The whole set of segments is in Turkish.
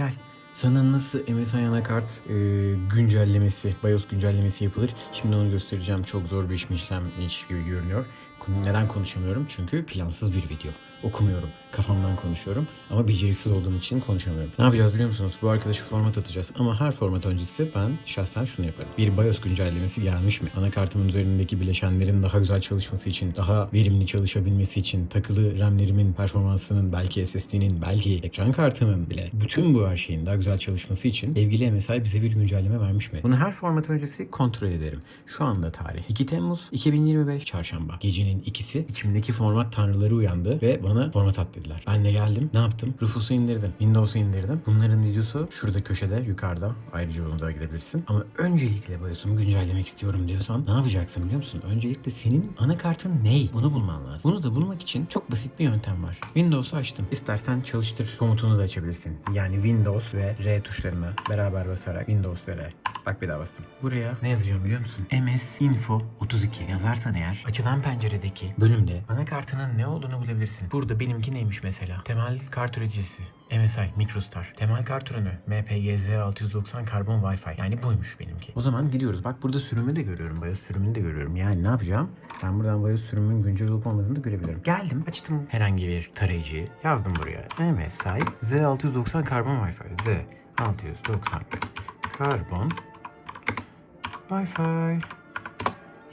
Gel. Sana nasıl MSI anakart e, güncellemesi, BIOS güncellemesi yapılır? Şimdi onu göstereceğim. Çok zor bir işlemmiş gibi görünüyor. Neden konuşamıyorum? Çünkü plansız bir video. Okumuyorum. Kafamdan konuşuyorum. Ama beceriksiz olduğum için konuşamıyorum. Ne yapacağız biliyor musunuz? Bu arkadaşı format atacağız. Ama her format öncesi ben şahsen şunu yaparım. Bir BIOS güncellemesi gelmiş mi? Anakartımın üzerindeki bileşenlerin daha güzel çalışması için, daha verimli çalışabilmesi için, takılı RAM'lerimin performansının, belki SSD'nin, belki ekran kartımın bile bütün bu her şeyin daha güzel çalışması için sevgili MSI bize bir güncelleme vermiş mi? Bunu her format öncesi kontrol ederim. Şu anda tarih 2 Temmuz 2025 Çarşamba. Gecenin ikisi içimdeki format tanrıları uyandı ve bana format at dediler. Ben de geldim. Ne yaptım? Rufus'u indirdim. Windows'u indirdim. Bunların videosu şurada köşede yukarıda. Ayrıca ona da gidebilirsin. Ama öncelikle BIOS'umu güncellemek istiyorum diyorsan ne yapacaksın biliyor musun? Öncelikle senin anakartın ne? Bunu bulman lazım. Bunu da bulmak için çok basit bir yöntem var. Windows'u açtım. İstersen çalıştır komutunu da açabilirsin. Yani Windows ve R tuşlarına beraber basarak Windows ve R. Bak bir daha bastım. Buraya ne yazacağım biliyor musun? MS Info 32 yazarsan eğer açılan penceredeki bölümde anakartının ne olduğunu bulabilirsin. Burada benimki neymiş mesela? Temel kart üreticisi. MSI, Microstar. Temel kart ürünü MPGZ 690 karbon Wi-Fi. Yani buymuş benimki. O zaman gidiyoruz. Bak burada sürümü de görüyorum. BIOS sürümünü de görüyorum. Yani ne yapacağım? Ben buradan BIOS sürümünün güncel olup olmadığını da görebilirim. Geldim. Açtım herhangi bir tarayıcıyı. Yazdım buraya. MSI Z690 karbon Wi-Fi. Z690 karbon Wi-Fi.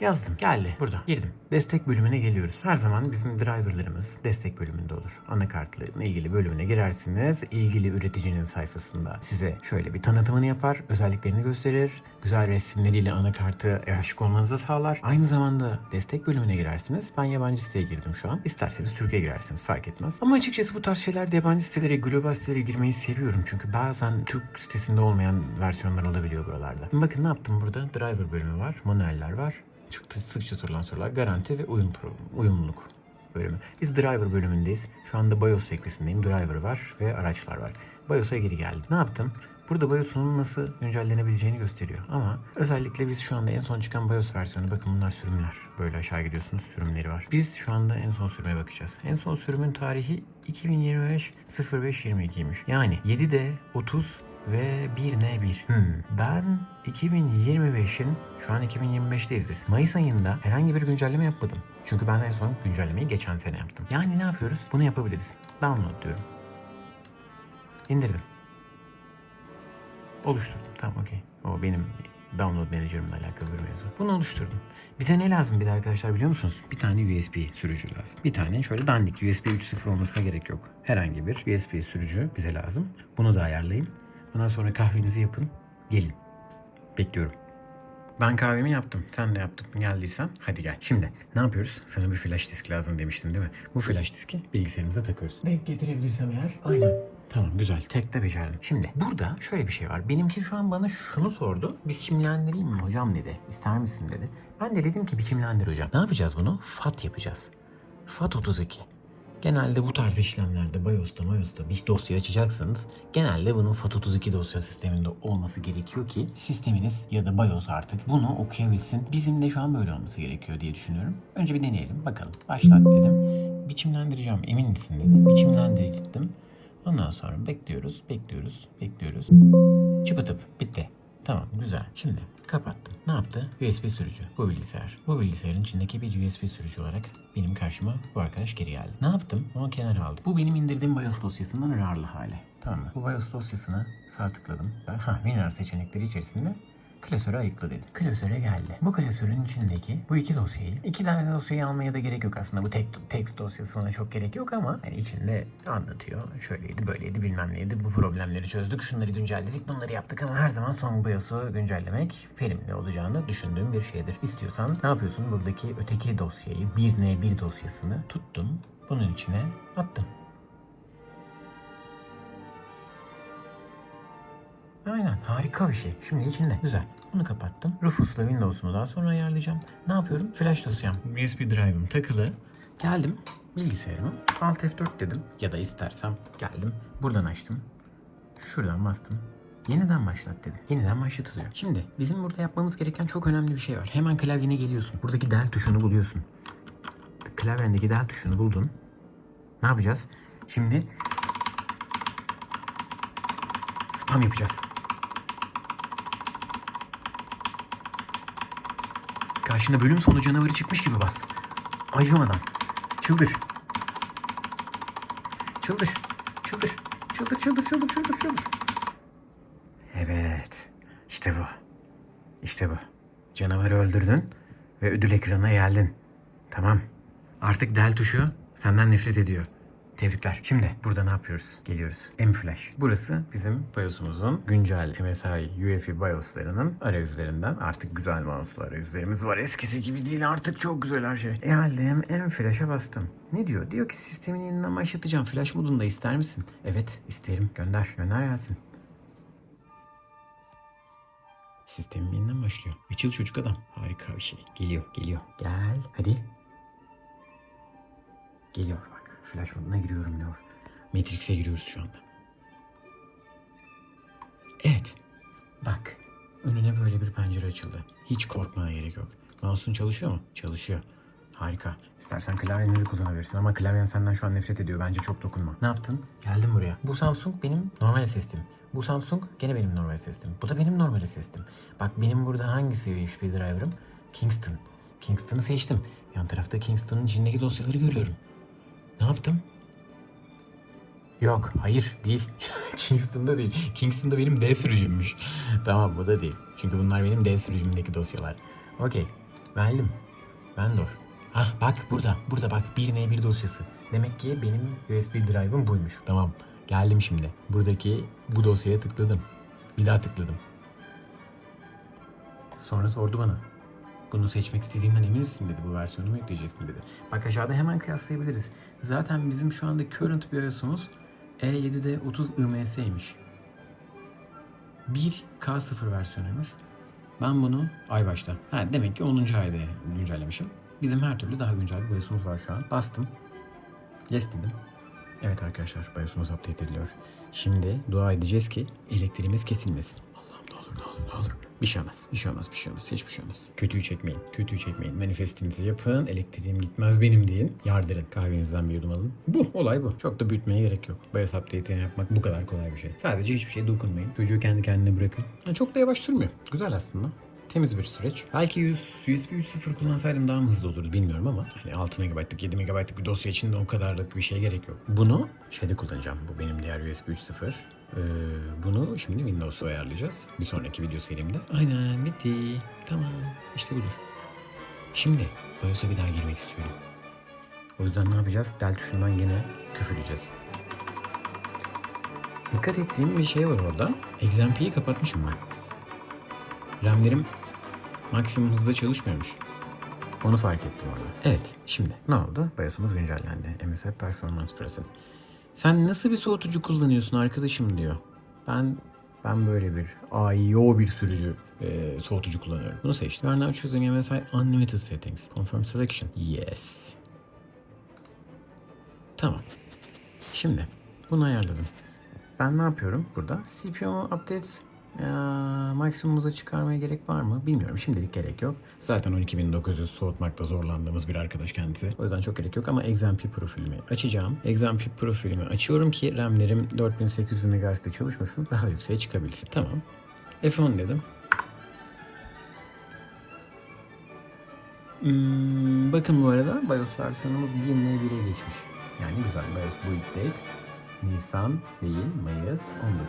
Yazdım. Geldi. Burada. Girdim. Destek bölümüne geliyoruz. Her zaman bizim driverlarımız destek bölümünde olur. Anakartla ilgili bölümüne girersiniz. İlgili üreticinin sayfasında size şöyle bir tanıtımını yapar. Özelliklerini gösterir. Güzel resimleriyle anakartı aşık olmanızı sağlar. Aynı zamanda destek bölümüne girersiniz. Ben yabancı siteye girdim şu an. İsterseniz Türkiye girersiniz fark etmez. Ama açıkçası bu tarz şeylerde yabancı sitelere, global sitelere girmeyi seviyorum. Çünkü bazen Türk sitesinde olmayan versiyonlar olabiliyor buralarda. Bakın ne yaptım burada? Driver bölümü var. Manueller var. Çok sıkça sorulan sorular. Garanti ve uyum uyumluluk bölümü. Biz driver bölümündeyiz. Şu anda BIOS sekmesindeyim. Driver var ve araçlar var. BIOS'a geri geldim. Ne yaptım? Burada BIOS'un nasıl güncellenebileceğini gösteriyor. Ama özellikle biz şu anda en son çıkan BIOS versiyonu bakın bunlar sürümler. Böyle aşağı gidiyorsunuz sürümleri var. Biz şu anda en son sürüme bakacağız. En son sürümün tarihi 2025 05 22'ymiş. Yani 7'de 30 ve 1N1. Hmm. Ben 2025'in şu an 2025'teyiz biz. Mayıs ayında herhangi bir güncelleme yapmadım. Çünkü ben en son güncellemeyi geçen sene yaptım. Yani ne yapıyoruz? Bunu yapabiliriz. Download diyorum. İndirdim. Oluşturdum. Tamam okey. O benim download manager'ımla alakalı bir mevzu. Bunu oluşturdum. Bize ne lazım bir de arkadaşlar biliyor musunuz? Bir tane USB sürücü lazım. Bir tane şöyle dandik USB 3.0 olmasına gerek yok. Herhangi bir USB sürücü bize lazım. Bunu da ayarlayın. Ondan sonra kahvenizi yapın. Gelin. Bekliyorum. Ben kahvemi yaptım. Sen de yaptın geldiysen hadi gel. Şimdi ne yapıyoruz? Sana bir flash disk lazım demiştim değil mi? Bu flash diski bilgisayarımıza takıyoruz. Denk getirebilirsem eğer. Aynen. Tamam güzel. Tek de becerdim. Şimdi burada şöyle bir şey var. Benimki şu an bana şunu sordu. Biçimlendireyim mi hocam dedi. İster misin dedi. Ben de dedim ki biçimlendir hocam. Ne yapacağız bunu? FAT yapacağız. FAT 32. Genelde bu tarz işlemlerde BIOS'ta BIOS'ta bir dosya açacaksanız genelde bunun FAT32 dosya sisteminde olması gerekiyor ki sisteminiz ya da BIOS artık bunu okuyabilsin. Bizim de şu an böyle olması gerekiyor diye düşünüyorum. Önce bir deneyelim bakalım. Başlat dedim. Biçimlendireceğim emin misin dedim. Biçimlendir gittim. Ondan sonra bekliyoruz, bekliyoruz, bekliyoruz. Çıpıtıp bitti. Tamam güzel. Şimdi kapattım. Ne yaptı? USB sürücü. Bu bilgisayar. Bu bilgisayarın içindeki bir USB sürücü olarak benim karşıma bu arkadaş geri geldi. Ne yaptım? Onu kenara aldım. Bu benim indirdiğim BIOS dosyasının RAR'lı hali. Tamam mı? Bu BIOS dosyasını sağ tıkladım. Ben ha WinRAR seçenekleri içerisinde klasöre ayıkla dedim. Klasöre geldi. Bu klasörün içindeki bu iki dosyayı, iki tane dosyayı almaya da gerek yok aslında. Bu tek text dosyası ona çok gerek yok ama hani içinde anlatıyor. Şöyleydi, böyleydi, bilmem neydi. Bu problemleri çözdük, şunları güncelledik, bunları yaptık ama her zaman son BIOS'u güncellemek verimli olacağını düşündüğüm bir şeydir. İstiyorsan ne yapıyorsun? Buradaki öteki dosyayı, 1N1 dosyasını tuttum. Bunun içine attım. Aynen harika bir şey. Şimdi içinde. Güzel. Bunu kapattım. Rufus'la Windows'umu daha sonra ayarlayacağım. Ne yapıyorum? Flash dosyam. USB drive'ım takılı. Geldim bilgisayarıma. Alt F4 dedim. Ya da istersem geldim. Buradan açtım. Şuradan bastım. Yeniden başlat dedim. Yeniden başlatılıyor. Şimdi bizim burada yapmamız gereken çok önemli bir şey var. Hemen klavyene geliyorsun. Buradaki del tuşunu buluyorsun. Klavyendeki del tuşunu buldun. Ne yapacağız? Şimdi Spam yapacağız. Karşında bölüm sonu canavarı çıkmış gibi bas. Acımadan. Çıldır. Çıldır. Çıldır. Çıldır çıldır çıldır çıldır çıldır. Evet. İşte bu. İşte bu. Canavarı öldürdün ve ödül ekranına geldin. Tamam. Artık del tuşu senden nefret ediyor. Tebrikler. Şimdi burada ne yapıyoruz? Geliyoruz. M-Flash. Burası bizim BIOS'umuzun güncel MSI UEFI BIOS'larının arayüzlerinden. Artık güzel mouse'lu arayüzlerimiz var. Eskisi gibi değil artık çok güzel her şey. E halde M-Flash'a bastım. Ne diyor? Diyor ki sistemin yeniden başlatacağım. Flash modunda ister misin? Evet isterim. Gönder. Gönder gelsin. Sistemin yeniden başlıyor. Açıl çocuk adam. Harika bir şey. Geliyor, geliyor. Gel. Hadi. Geliyor. Flash moduna giriyorum diyor. Matrix'e giriyoruz şu anda. Evet. Bak. Önüne böyle bir pencere açıldı. Hiç korkmana gerek yok. Mouse'un çalışıyor mu? Çalışıyor. Harika. İstersen klavyeni de kullanabilirsin ama klavyen senden şu an nefret ediyor. Bence çok dokunma. Ne yaptın? Geldim buraya. Bu Samsung benim normal SSD'm. Bu Samsung gene benim normal SSD'm. Bu da benim normal SSD'm. Bak benim burada hangisi USB driver'ım? Kingston. Kingston'ı seçtim. Yan tarafta Kingston'ın içindeki dosyaları görüyorum. Ne yaptım? Yok, hayır değil. Kingston'da değil. Kingston'da benim D sürücümmüş. tamam bu da değil. Çünkü bunlar benim D sürücümdeki dosyalar. Okey. Verdim. Vendor. Hah bak burada. Burada bak. 1N1 dosyası. Demek ki benim USB drive'ım buymuş. Tamam. Geldim şimdi. Buradaki bu dosyaya tıkladım. Bir daha tıkladım. Sonra sordu bana. Bunu seçmek istediğimden emin misin dedi. Bu versiyonu mu ekleyeceksin dedi. Bak aşağıda hemen kıyaslayabiliriz. Zaten bizim şu anda current BIOS'umuz E7'de 30 IMS'ymiş. 1K0 versiyonuymuş. Ben bunu ay başta. Ha, demek ki 10. ayda güncellemişim. Bizim her türlü daha güncel bir BIOS'umuz var şu an. Bastım. Yes dedim. Evet arkadaşlar BIOS'umuz update ediliyor. Şimdi dua edeceğiz ki elektriğimiz kesilmesin. Allah'ım ne olur ne olur ne olur. Bir şey olmaz. Bir şey olmaz. Bir şey olmaz. Hiçbir şey olmaz. Kötüyü çekmeyin. Kötüyü çekmeyin. Manifestinizi yapın. Elektriğim gitmez benim deyin. Yardırın. Kahvenizden bir yudum alın. Bu. Olay bu. Çok da büyütmeye gerek yok. BIOS update'ini yapmak bu kadar kolay bir şey. Sadece hiçbir şey dokunmayın. Çocuğu kendi kendine bırakın. Ha, çok da yavaş sürmüyor. Güzel aslında. Temiz bir süreç. Belki 100, USB 3.0 kullansaydım daha mı hızlı olurdu bilmiyorum ama hani 6 MB'lık 7 MB'lık bir dosya için de o kadarlık bir şeye gerek yok. Bunu şeyde kullanacağım. Bu benim diğer USB 3.0. Ee, bunu şimdi Windows'a ayarlayacağız. Bir sonraki video serimde. Aynen bitti. Tamam. İşte budur. Şimdi BIOS'a bir daha girmek istiyorum. O yüzden ne yapacağız? Del tuşundan yine küfürleyeceğiz. Dikkat ettiğim bir şey var orada. XMP'yi kapatmışım ben. RAM'lerim maksimum hızda çalışmıyormuş. Onu fark ettim orada. Evet, şimdi ne oldu? BIOS'umuz güncellendi. MSI Performance Preset. Sen nasıl bir soğutucu kullanıyorsun arkadaşım diyor. Ben ben böyle bir AIO bir sürücü e, soğutucu kullanıyorum. Bunu seçtim. You are now choosing MSI Unlimited Settings. Confirm Selection. Yes. Tamam. Şimdi bunu ayarladım. Ben ne yapıyorum burada? CPU update ya, maksimumuza çıkarmaya gerek var mı? Bilmiyorum. Şimdilik gerek yok. Zaten 12900 soğutmakta zorlandığımız bir arkadaş kendisi. O yüzden çok gerek yok ama XMP profilimi açacağım. XMP profilimi açıyorum ki RAM'lerim 4800 MHz'de çalışmasın. Daha yükseğe çıkabilsin. Tamam. F10 dedim. Hmm, bakın bu arada BIOS versiyonumuz 1.1'e geçmiş. Yani güzel BIOS build date. Nisan değil Mayıs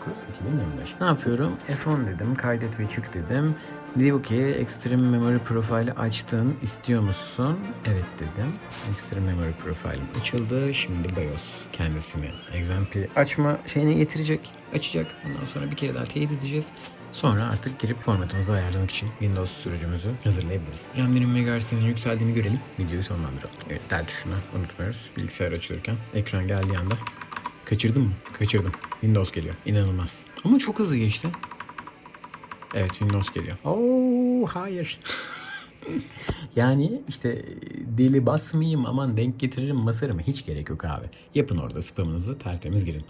19 2025. Ne yapıyorum? F10 dedim, kaydet ve çık dedim. Diyor ki Extreme Memory Profile'i açtın, istiyor musun? Evet dedim. Extreme Memory Profile'im açıldı. Şimdi BIOS kendisini XMP açma şeyine getirecek, açacak. Ondan sonra bir kere daha teyit edeceğiz. Sonra artık girip formatımızı ayarlamak için Windows sürücümüzü hazırlayabiliriz. RAM'lerin megahertzinin yükseldiğini görelim. Videoyu sonlandıralım. Evet del tuşuna unutmuyoruz. Bilgisayar açılırken ekran geldiği anda Kaçırdım mı? Kaçırdım. Windows geliyor. İnanılmaz. Ama çok hızlı geçti. Evet Windows geliyor. Oo hayır. yani işte deli basmayayım aman denk getiririm basarım. Hiç gerek yok abi. Yapın orada spamınızı tertemiz girin.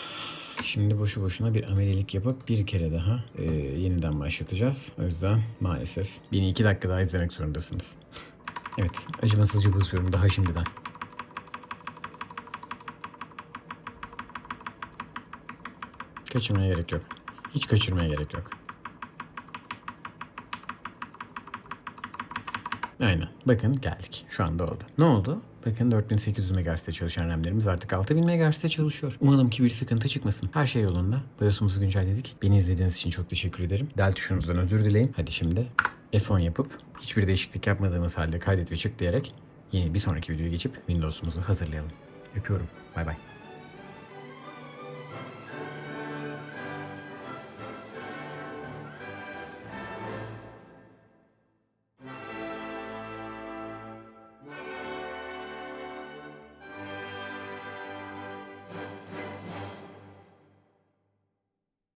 Şimdi boşu boşuna bir amelilik yapıp bir kere daha e, yeniden başlatacağız. O yüzden maalesef beni iki dakika daha izlemek zorundasınız. evet acımasızca basıyorum daha şimdiden. Kaçırmaya gerek yok. Hiç kaçırmaya gerek yok. Aynen. Bakın geldik. Şu anda oldu. Ne oldu? Bakın 4800 MHz'de çalışan RAM'lerimiz artık 6000 MHz'de çalışıyor. Umalım ki bir sıkıntı çıkmasın. Her şey yolunda. BIOS'umuzu güncelledik. Beni izlediğiniz için çok teşekkür ederim. Del tuşunuzdan özür dileyin. Hadi şimdi F10 yapıp hiçbir değişiklik yapmadığımız halde kaydet ve çık diyerek yeni bir sonraki videoya geçip Windows'umuzu hazırlayalım. Öpüyorum. Bay bay.